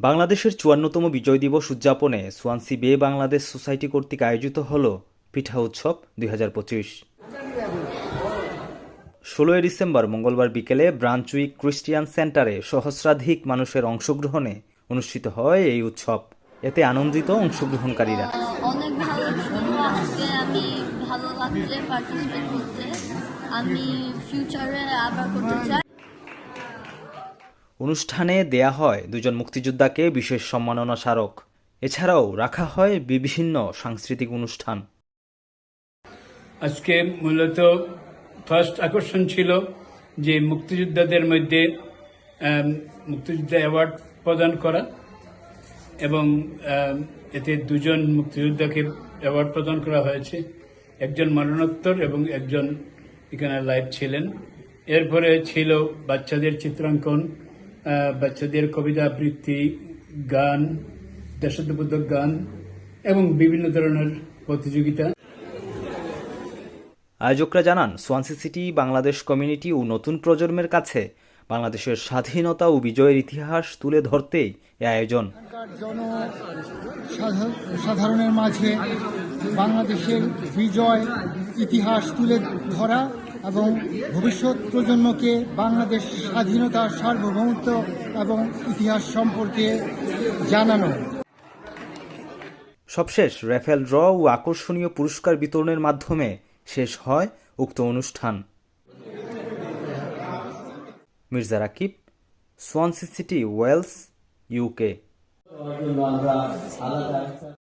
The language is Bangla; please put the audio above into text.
বাংলাদেশের চুয়ান্নতম বিজয় দিবস উদযাপনে সোয়ানসি বে বাংলাদেশ সোসাইটি কর্তৃক আয়োজিত হল পিঠা উৎসব দুই হাজার পঁচিশ। ষোলোই ডিসেম্বর মঙ্গলবার বিকেলে ব্রাঞ্চুইক ক্রিস্টিয়ান সেন্টারে সহস্রাধিক মানুষের অংশগ্রহণে অনুষ্ঠিত হয় এই উৎসব। এতে আনন্দিত অংশগ্রহণকারীরা। অনেক ভালো ছিল আজকে আমি ভালো লাগছে পার্টিসিপেট করতে। আমি ফিউচারে আবার করতে চাই। অনুষ্ঠানে দেয়া হয় দুজন মুক্তিযোদ্ধাকে বিশেষ সম্মাননা স্মারক। এছাড়াও রাখা হয় বিভিন্ন সাংস্কৃতিক অনুষ্ঠান। আজকে মূলত ফার্স্ট আকর্ষণ ছিল যে মুক্তিযোদ্ধাদের মধ্যে মুক্তিযোদ্ধা অ্যাওয়ার্ড প্রদান করা এবং এতে দুজন মুক্তিযোদ্ধাকে অ্যাওয়ার্ড প্রদান করা হয়েছে। একজন মরণোত্তর এবং একজন এখানে লাইভ ছিলেন। এরপরে ছিল বাচ্চাদের চিত্রাঙ্কন বাচ্চাদের কবিতা আবৃত্তি গান দেশাত্মবোধক গান এবং বিভিন্ন ধরনের প্রতিযোগিতা। আয়োজকরা জানান সোয়ানসি সিটি বাংলাদেশ কমিউনিটি ও নতুন প্রজন্মের কাছে বাংলাদেশের স্বাধীনতা ও বিজয়ের ইতিহাস তুলে ধরতেই এ আয়োজন। সাধারণের মাঝে বাংলাদেশের বিজয় ইতিহাস তুলে ধরা এবং ভবিষ্যৎ প্রজন্মকে বাংলাদেশ স্বাধীনতার সার্বভৌমত্ব এবং ইতিহাস সম্পর্কে জানানো। সবশেষ রেফেল ড্র ও আকর্ষণীয় পুরস্কার বিতরণের মাধ্যমে শেষ হয় উক্ত অনুষ্ঠান। Mirza Rakib, Swansea city, Wales, UK.